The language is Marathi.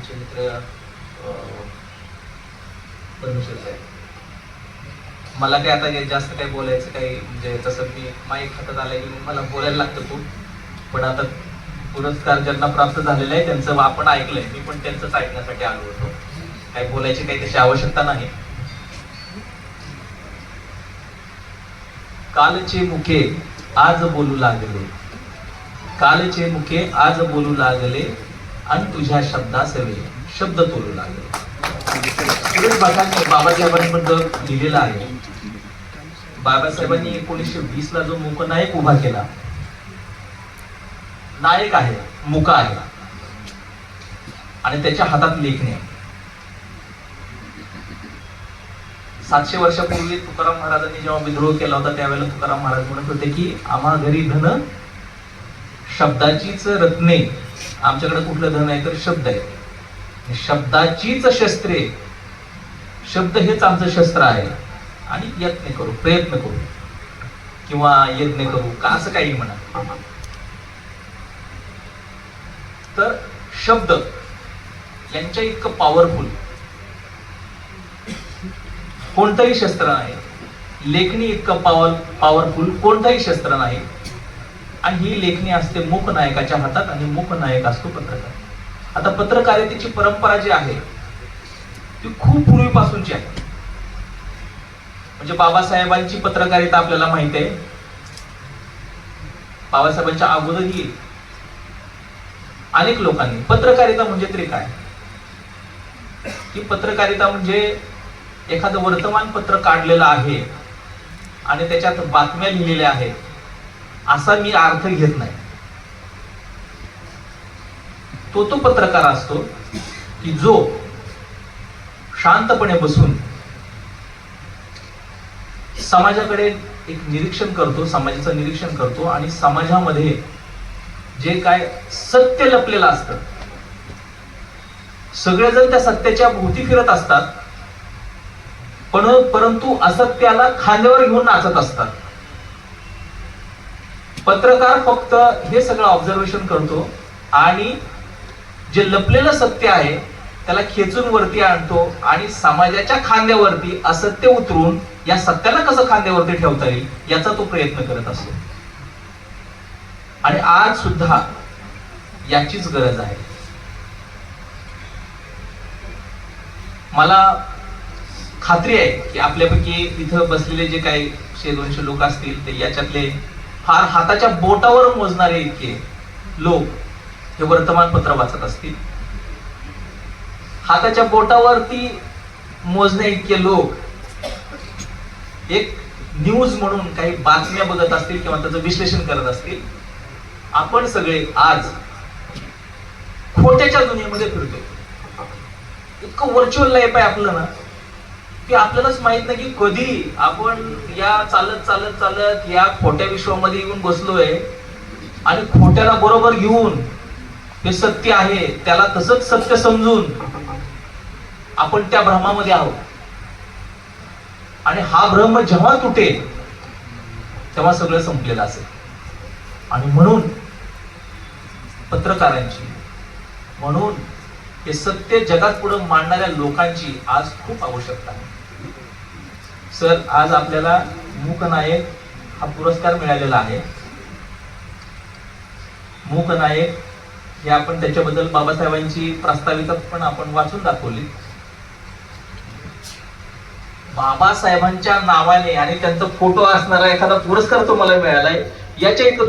आमचे मित्र परमेश्वर साहेब. मला काय आता जास्त काही बोलायचं काही म्हणजे तसं मी माईक हातात आलाय की मला बोलायला लागतं खूप. पण आता पुरस्कार ज्यांना प्राप्त झालेला आहे त्यांचं आपण ऐकलंय. मी पण त्यांचंच ऐकण्यासाठी आलो होतो. काही बोलायची काही तशी आवश्यकता नाही. कालचे मुखे आज बोलू लागले. कालचे मुखे आज बोलू लागले. आणि तुझ्या शब्दासवे शब्द तोलू लागले. बाबासाहेबांबद्दल लिहिलेलं आहे. बाबासाहेबांनी एकोणीसशे वीस ला जो मूकनायक उभा केला. नायक आहे मुका आहे. आणि त्याच्या हातात लेखणी आहे. सातशे वर्षापूर्वी तुकाराम महाराजांनी जेव्हा विद्रोह केला होता त्यावेळेला तुकाराम महाराज म्हणत होते की आम्हा घरी धन शब्दाचीच रत्ने आमच्याकडे कुठलं धन आहे तर शब्द आहे. शब्दाचीच शस्त्रे शब्द हेच आमचं शस्त्र आहे. आणि यत्न करू प्रयत्न करू. किंवा यज्ञ करू का असं काही म्हणा. तर शब्द यांच्या इतकं पॉवरफुल कोणतंही शस्त्र नाही. लेखणी इतकं पॉवर पॉवरफुल कोणतंही शस्त्र नाही. आणि ही लेखणी असते मुख नायकाच्या हातात आणि मुख नायक असतो पत्रकार. आता पत्रकारितेची परंपरा जी आहे ती खूप पूर्वीपासूनची आहे. म्हणजे बाबासाहेबांची पत्रकारिता आपल्याला माहिती आहे. बाबासाहेबांच्या अगोदरही अनेक लोकांनी पत्रकारिता म्हणजे तरी काय? की पत्रकारिता म्हणजे एखादं वर्तमानपत्र काढलेलं आहे आणि त्याच्यात बातम्या लिहिलेल्या आहेत. असा मी अर्थ घेत नाही. तो तो पत्रकार असतो की जो शांतपणे बसून समाजाकडे एक निरीक्षण करतो समाजाचं निरीक्षण करतो आणि समाजामध्ये जे काय सत्य लपलेलं असतं सगळेजण त्या सत्याच्या भोवती फिरत असतात पण परंतु असत्याला खांद्यावर घेऊन नाचत असतात. पत्रकार फक्त हे सगळं ऑब्झर्वेशन करतो आणि जे लपलेलं सत्य आहे त्याला खेचून वरती आणतो आणि समाजाच्या खांद्यावरती असत्य उतरून या सत्याला कसं खांद्यावरती ठेवता येईल याचा तो प्रयत्न करत असतो. आणि आज सुद्धा याचीच गरज आहे. मला खात्री आहे की आपल्यापैकी इथं बसलेले जे काही शे दोनशे लोक असतील ते याच्यातले फार हाताच्या बोटावर मोजणारे इतके लोक हे वर्तमानपत्र वाचत असतील. हाताच्या बोटावरती मोजणे इतके लोक एक न्यूज म्हणून काही बातम्या बघत असतील किंवा त्याचं विश्लेषण करत असतील आपण सगळे आज खोट्याच्या दुनियेमध्ये फिरतोय. इतकं व्हर्च्युअल लाईफ आहे आपलं ना. की आपल्यालाच माहीत नाही की कधी आपण या चालत चालत चालत या खोट्या विश्वामध्ये येऊन बसलोय आणि खोट्याला बरोबर घेऊन हे सत्य आहे त्याला तसंच सत्य समजून आपण त्या भ्रमामध्ये आहोत. आणि हा भ्रम जेव्हा तुटेल तेव्हा सगळं संपलेलं असेल. आणि म्हणून पत्रकारांची म्हणून हे सत्य जगात पुढे मांडणाऱ्या लोकांची आज खूप आवश्यकता आहे. सर आज आपल्याला मूकनायक हा पुरस्कार मिळालेला आहे. मूकनायक हे आपण त्याच्याबद्दल बाबासाहेबांची प्रास्ताविका पण आपण वाचून दाखवली. बाबासाहेबांच्या नावाने आणि त्यांचा फोटो असणारा एखादा पुरस्कार तुम्हाला मिळालाय याच्या इतकं